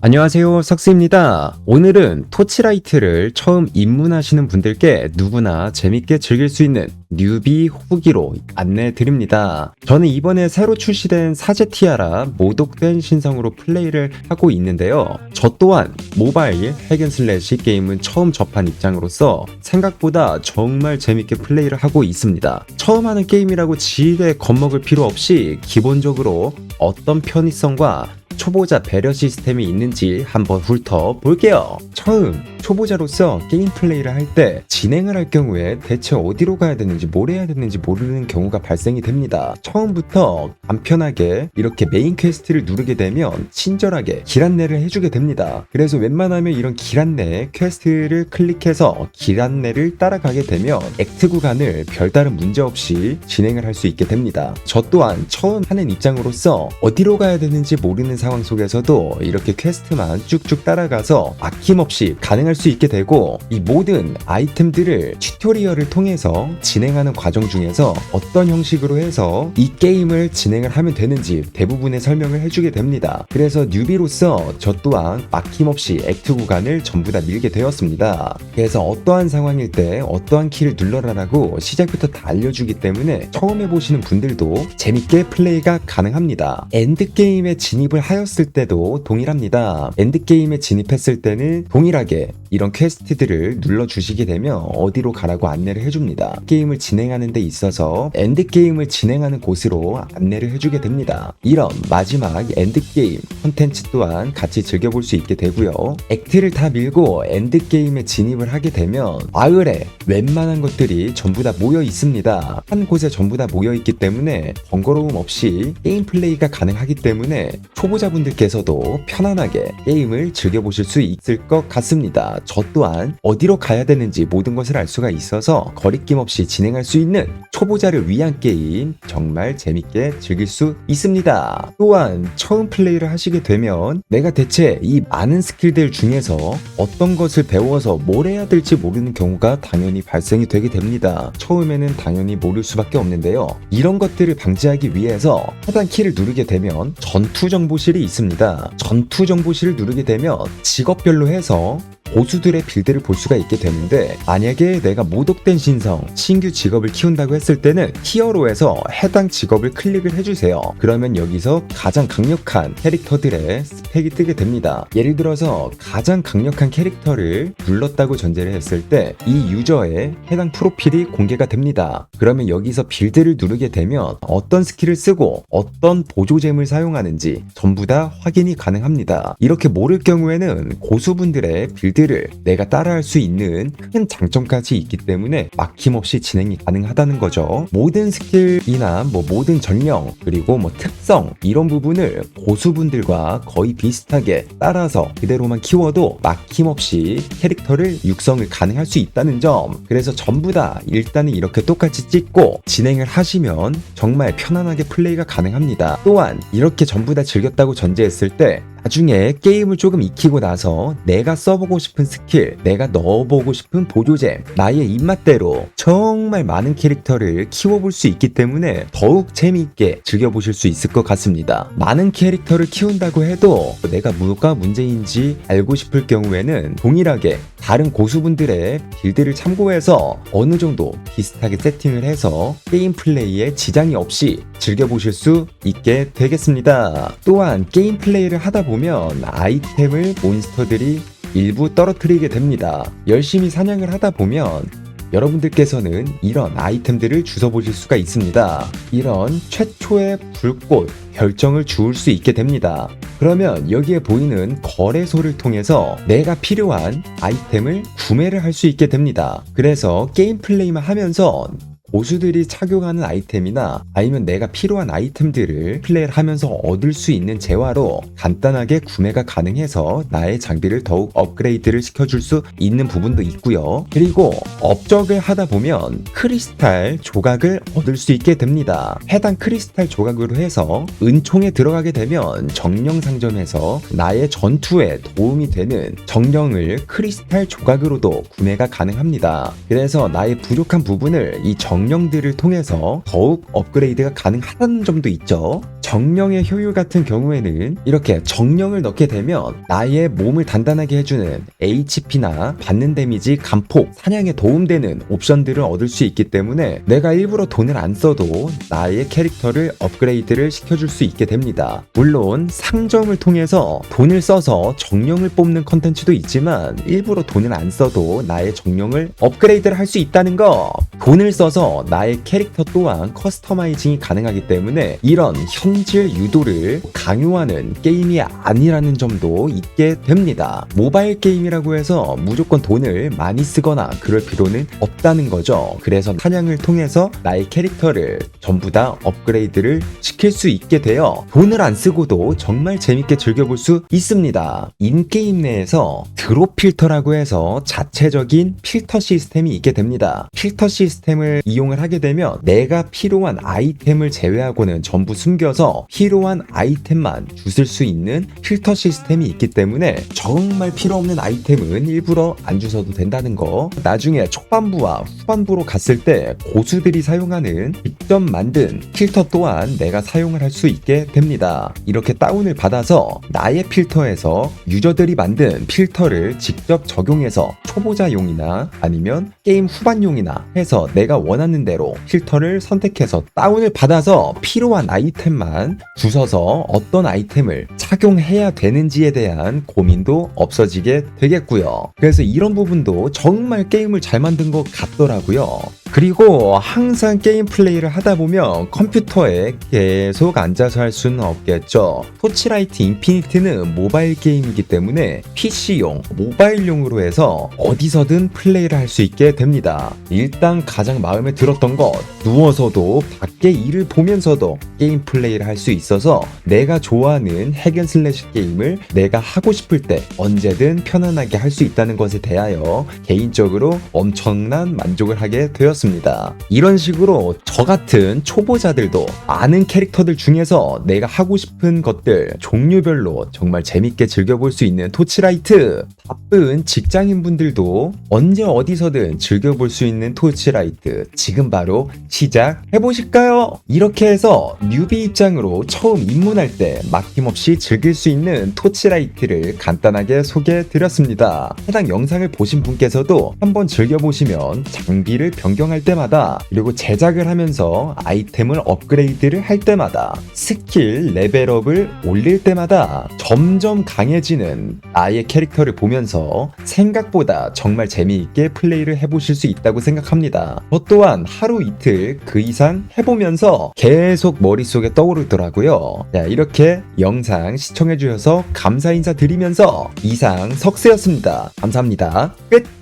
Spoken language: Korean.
안녕하세요 석스입니다. 오늘은 토치라이트를 처음 입문하시는 분들께 누구나 재밌게 즐길 수 있는 뉴비 후기로 안내 드립니다. 저는 이번에 새로 출시된 사제 티아라 모독된 신성으로 플레이를 하고 있는데요. 저 또한 모바일 핵앤슬래시 게임은 처음 접한 입장으로서 생각보다 정말 재밌게 플레이를 하고 있습니다. 처음 하는 게임이라고 지대 겁먹을 필요 없이 기본적으로 어떤 편의성과 초보자 배려 시스템이 있는지 한번 훑어볼게요. 처음 초보자로서 게임 플레이를 할 때 진행을 할 경우에 대체 어디로 가야 되는지 뭘 해야 되는지 모르는 경우가 발생이 됩니다. 처음부터 간편하게 이렇게 메인 퀘스트를 누르게 되면 친절하게 길 안내를 해주게 됩니다. 그래서 웬만하면 이런 길 안내 퀘스트를 클릭해서 길 안내를 따라가게 되면 액트 구간을 별다른 문제 없이 진행을 할 수 있게 됩니다. 저 또한 처음 하는 입장으로서 어디로 가야 되는지 모르는 상황 속에서도 이렇게 퀘스트만 쭉쭉 따라가서 아낌없이 가능할 수 있게 되고 이 모든 아이템들을 튜토리얼을 통해서 진행하는 과정 중에서 어떤 형식으로 해서 이 게임을 진행을 하면 되는지 대부분의 설명을 해주게 됩니다. 그래서 뉴비로서 저 또한 막힘없이 액트 구간을 전부 다 밀게 되었습니다. 그래서 어떠한 상황일 때 어떠한 키를 눌러라라고 시작부터 다 알려주기 때문에 처음 해보시는 분들도 재밌게 플레이가 가능합니다. 엔드게임에 진입을 하였을 때도 동일합니다. 엔드게임에 진입했을 때는 동일하게 이런 퀘스트들을 눌러주시게 되면 어디로 가라고 안내를 해줍니다. 게임을 진행하는 데 있어서 엔드게임을 진행하는 곳으로 안내를 해주게 됩니다. 이런 마지막 엔드게임 컨텐츠 또한 같이 즐겨볼 수 있게 되고요. 액트를 다 밀고 엔드게임에 진입을 하게 되면 마을에 웬만한 것들이 전부 다 모여 있습니다. 한 곳에 전부 다 모여 있기 때문에 번거로움 없이 게임 플레이가 가능하기 때문에 초보자분들께서도 편안하게 게임을 즐겨보실 수 있을 것 같습니다. 저 또한 어디로 가야 되는지 모든 것을 알 수가 있어서 거리낌 없이 진행할 수 있는 초보자를 위한 게임 정말 재밌게 즐길 수 있습니다. 또한 처음 플레이를 하시게 되면 내가 대체 이 많은 스킬들 중에서 어떤 것을 배워서 뭘 해야 될지 모르는 경우가 당연히 발생이 되게 됩니다. 처음에는 당연히 모를 수밖에 없는데요. 이런 것들을 방지하기 위해서 해당 키를 누르게 되면 전투 정보실이 있습니다. 전투 정보실을 누르게 되면 직업별로 해서 보수들의 빌드를 볼 수가 있게 되는데 만약에 내가 모독된 신성 신규 직업을 키운다고 했을 때는 히어로에서 해당 직업을 클릭을 해주세요. 그러면 여기서 가장 강력한 캐릭터들의 스펙이 뜨게 됩니다. 예를 들어서 가장 강력한 캐릭터를 눌렀다고 전제를 했을 때 이 유저의 해당 프로필이 공개가 됩니다. 그러면 여기서 빌드를 누르게 되면 어떤 스킬을 쓰고 어떤 보조잼을 사용하는지 전부 다 확인이 가능합니다. 이렇게 모를 경우에는 고수분들의 빌드 빌드를 내가 따라할 수 있는 큰 장점까지 있기 때문에 막힘없이 진행이 가능하다는 거죠. 모든 스킬이나 뭐 모든 전령 그리고 뭐 특성 이런 부분을 고수분들과 거의 비슷하게 따라서 그대로만 키워도 막힘없이 캐릭터를 육성을 가능할 수 있다는 점. 그래서 전부 다 일단은 이렇게 똑같이 찍고 진행을 하시면 정말 편안하게 플레이가 가능합니다. 또한 이렇게 전부 다 즐겼다고 전제했을 때 나중에 게임을 조금 익히고 나서 내가 써보고 싶은 스킬, 내가 넣어보고 싶은 보조잼, 나의 입맛대로 정말 많은 캐릭터를 키워볼 수 있기 때문에 더욱 재미있게 즐겨보실 수 있을 것 같습니다. 많은 캐릭터를 키운다고 해도 내가 뭐가 문제인지 알고 싶을 경우에는 동일하게 다른 고수분들의 빌드를 참고해서 어느 정도 비슷하게 세팅을 해서 게임 플레이에 지장이 없이 즐겨보실 수 있게 되겠습니다. 또한 게임 플레이를 하다 보면 아이템을 몬스터들이 일부 떨어뜨리게 됩니다. 열심히 사냥을 하다 보면 여러분들께서는 이런 아이템들을 주워보실 수가 있습니다. 이런 최초의 불꽃 결정을 주울 수 있게 됩니다. 그러면 여기에 보이는 거래소를 통해서 내가 필요한 아이템을 구매를 할 수 있게 됩니다. 그래서 게임 플레이만 하면서 고수들이 착용하는 아이템이나 아니면 내가 필요한 아이템들을 플레이를 하면서 얻을 수 있는 재화로 간단하게 구매가 가능해서 나의 장비를 더욱 업그레이드를 시켜줄 수 있는 부분도 있고요. 그리고 업적을 하다 보면 크리스탈 조각을 얻을 수 있게 됩니다. 해당 크리스탈 조각으로 해서 은총에 들어가게 되면 정령 상점에서 나의 전투에 도움이 되는 정령을 크리스탈 조각으로도 구매가 가능합니다. 그래서 나의 부족한 부분을 이 정, 정령들을 통해서 더욱 업그레이드가 가능하다는 점도 있죠. 정령의 효율 같은 경우에는 이렇게 정령을 넣게 되면 나의 몸을 단단하게 해주는 HP나 받는 데미지 감폭, 사냥에 도움되는 옵션들을 얻을 수 있기 때문에 내가 일부러 돈을 안 써도 나의 캐릭터를 업그레이드를 시켜줄 수 있게 됩니다. 물론 상점을 통해서 돈을 써서 정령을 뽑는 컨텐츠도 있지만 일부러 돈을 안 써도 나의 정령을 업그레이드를 할 수 있다는 거 돈을 써서 나의 캐릭터 또한 커스터마이징이 가능하기 때문에 이런 현질 유도를 강요하는 게임이 아니라는 점도 있게 됩니다. 모바일 게임이라고 해서 무조건 돈을 많이 쓰거나 그럴 필요는 없다는 거죠. 그래서 사냥을 통해서 나의 캐릭터를 전부 다 업그레이드를 시킬 수 있게 되어 돈을 안 쓰고도 정말 재밌게 즐겨볼 수 있습니다. 인게임 내에서 드롭 필터라고 해서 자체적인 필터 시스템이 있게 됩니다. 필터 시스템을 이용 을 하게 되면 내가 필요한 아이템을 제외하고는 전부 숨겨서 필요한 아이템만 주실 수 있는 필터 시스템이 있기 때문에 정말 필요 없는 아이템은 일부러 안 주셔도 된다는 거. 나중에 초반부와 후반부로 갔을 때 고수들이 사용하는 직접 만든 필터 또한 내가 사용을 할 수 있게 됩니다. 이렇게 다운을 받아서 나의 필터에서 유저들이 만든 필터를 직접 적용해서 초보자용이나 아니면 게임 후반용이나 해서 내가 원하는 대로 필터를 선택해서 다운을 받아서 필요한 아이템만 주셔서 어떤 아이템을 착용해야 되는지에 대한 고민도 없어지게 되겠고요. 그래서 이런 부분도 정말 게임을 잘 만든 것 같더라고요. 그리고 항상 게임 플레이를 하다 보면 컴퓨터에 계속 앉아서 할 수는 없겠죠. 토치라이트 인피니트는 모바일 게임이기 때문에 PC용, 모바일용으로 해서 어디서든 플레이를 할 수 있게 됩니다. 일단 가장 마음에 들었던 것, 누워서도 밖에 일을 보면서도 게임 플레이를 할 수 있어서 내가 좋아하는 핵앤슬래시 게임을 내가 하고 싶을 때 언제든 편안하게 할 수 있다는 것에 대하여 개인적으로 엄청난 만족을 하게 되었습니다. 이런 식으로 저 같은 초보자들도 많은 캐릭터들 중에서 내가 하고 싶은 것들 종류별로 정말 재밌게 즐겨볼 수 있는 토치라이트 바쁜 직장인분들도 언제 어디서든 즐겨볼 수 있는 토치라이트 지금 바로 시작해 보실까요? 이렇게 해서 뉴비 입장으로 처음 입문할 때 막힘없이 즐길 수 있는 토치라이트를 간단하게 소개해 드렸습니다. 해당 영상을 보신 분께서도 한번 즐겨보시면 장비를 변경 할 때마다 그리고 제작을 하면서 아이템을 업그레이드를 할 때마다 스킬 레벨업을 올릴 때마다 점점 강해지는 나의 캐릭터를 보면서 생각보다 정말 재미있게 플레이를 해보실 수 있다고 생각합니다. 저 또한 하루 이틀 그 이상 해보면서 계속 머릿속에 떠오르더라고요. 자, 이렇게 영상 시청해주셔서 감사 인사 드리면서 이상 석세였습니다. 감사합니다. 끝!